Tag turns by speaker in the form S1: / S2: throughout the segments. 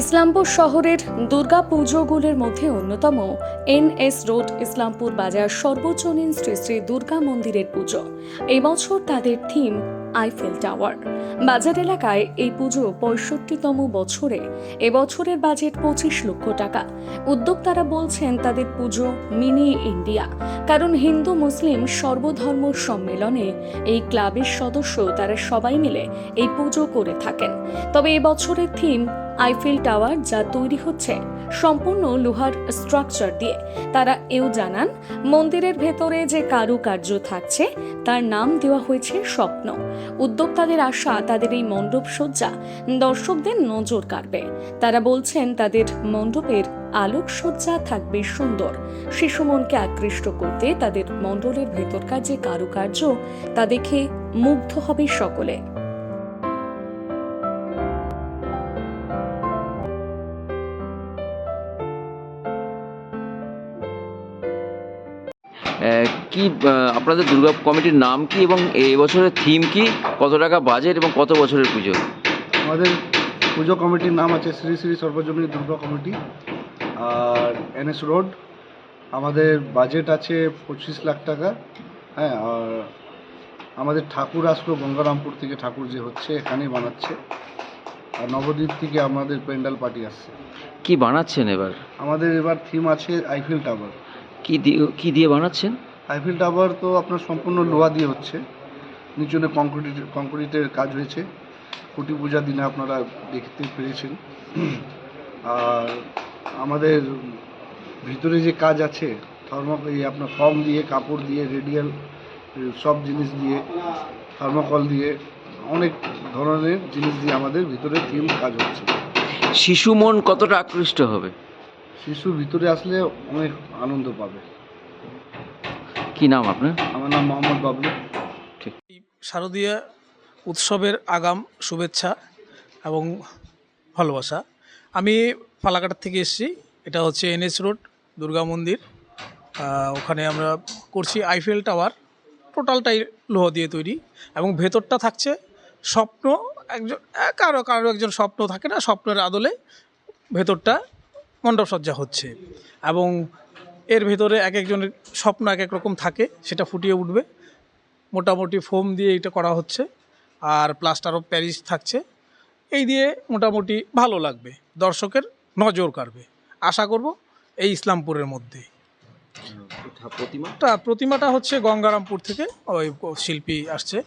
S1: ইসলামপুর শহরের দুর্গা পুজোগুলির মধ্যে অন্যতম এন এস রোড, ইসলামপুর বাজার সর্বজনীন শ্রী শ্রী দুর্গা মন্দিরের পুজো। এবছর তাদের থিম আইফেল টাওয়ার। বাজার এলাকায় এই পুজো পঁয়ষট্টিতম বছরে এবছরের বাজেট পঁচিশ লক্ষ টাকা। উদ্যোক্তারা বলছেন তাদের পুজো মিনি ইন্ডিয়া, কারণ হিন্দু, মুসলিম সর্বধর্ম সম্মেলনে এই ক্লাবের সদস্য তারা সবাই মিলে এই পুজো করে থাকেন। তবে এবছরের থিম আইফেল টাওয়ার যা তৈরি হচ্ছে সম্পূর্ণ লোহার স্ট্রাকচার দিয়ে। তারা এও জানান, মন্দিরের ভেতরে যে কারুকার্য থাকছে, তার নাম দেওয়া হয়েছে স্বপ্ন। উদ্যোক্তাদের আশা, তাদের এই মণ্ডপ সজ্জা, দর্শকদের নজর কাড়বে। তারা বলছেন, তাদের মণ্ডপের আলোকসজ্জা থাকবে সুন্দর। শিশু মনকে আকৃষ্ট করতে তাদের মণ্ডলের ভেতরকার যে কারুকার্য, তা দেখে মুগ্ধ হবে সকলে।
S2: কি আপনাদের দুর্গা কমিটির নাম কি এবং এই বছরের থিম কি? কত টাকা বাজেট এবং কত বছরের পুজো?
S3: আমাদের পুজো কমিটির নাম আছে শ্রী শ্রী সর্বজনীন দুর্গা কমিটি আর এনএস রোড আমাদের বাজেট আছে পঁচিশ লাখ টাকা। হ্যাঁ আর আমাদের ঠাকুর আসলো গঙ্গারামপুর থেকে ঠাকুর যে হচ্ছে এখানেই বানাচ্ছে। আর নবদ্বীপ থেকে আমাদের পেন্ডাল পার্টি আসছে।
S2: কি বানাচ্ছেন এবার?
S3: আমাদের এবার থিম আছে আইফিল টাওয়ার
S2: কি দিয়ে কি দিয়ে বানাচ্ছেন?
S3: আইফিল টাওয়ার তো আপনার সম্পূর্ণ লোহা দিয়ে হচ্ছে। নিচনে কংক্রিট কংক্রিটের কাজ হয়েছে। কুটি পূজার দিনে আপনারা দেখতে পেরেছেন। আর আমাদের ভিতরে যে কাজ আছে থার্মো এই আপনার ফর্ম দিয়ে কাপড় দিয়ে রেডিয়াল সব জিনিস দিয়ে থার্মোকল দিয়ে অনেক ধরনের জিনিস দিয়ে আমাদের ভিতরে থিম কাজ হচ্ছে।
S2: শিশু মন কতটা আকৃষ্ট হবে?
S3: শিশু ভিতরে আসলে অনেক আনন্দ পাবে।
S2: কি নাম আপনার?
S3: আমার নাম মোহাম্মদ বাবলু।
S4: শারদীয় উৎসবের আগাম শুভেচ্ছা এবং ভালোবাসা। আমি ফালাকাটার থেকে এসেছি এটা হচ্ছে এনএস রোড দুর্গা মন্দির। ওখানে আমরা করছি আইফেল টাওয়ার টোটালটাই লোহা দিয়ে তৈরি এবং ভেতরটা থাকছে স্বপ্ন একজন কারও কারও একজন স্বপ্ন থাকে না স্বপ্নের আদলে ভেতরটা মণ্ডপসজ্জা হচ্ছে। এবং এর ভেতরে এক একজনের স্বপ্ন এক এক রকম থাকে সেটা ফুটিয়ে উঠবে। মোটামুটি ফোম দিয়ে এটা করা হচ্ছে আর প্লাস্টার অফ প্যারিস থাকছে। এই দিয়ে মোটামুটি ভালো লাগবে দর্শকের নজর কাড়বে। আশা করব এই ইসলামপুরের মধ্যে। প্রতিমাটা প্রতিমাটা হচ্ছে গঙ্গারামপুর থেকে ওই শিল্পী আসছে।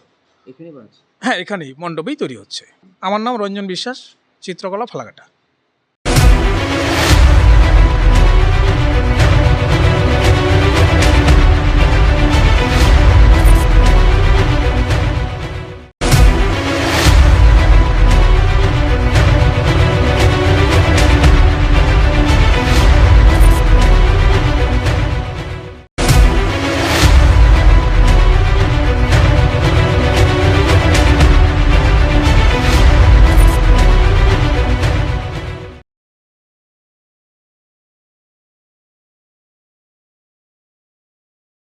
S4: হ্যাঁ এখানেই মণ্ডপেই তৈরি হচ্ছে। আমার নাম রঞ্জন বিশ্বাস চিত্রকলা ফালাকাটা।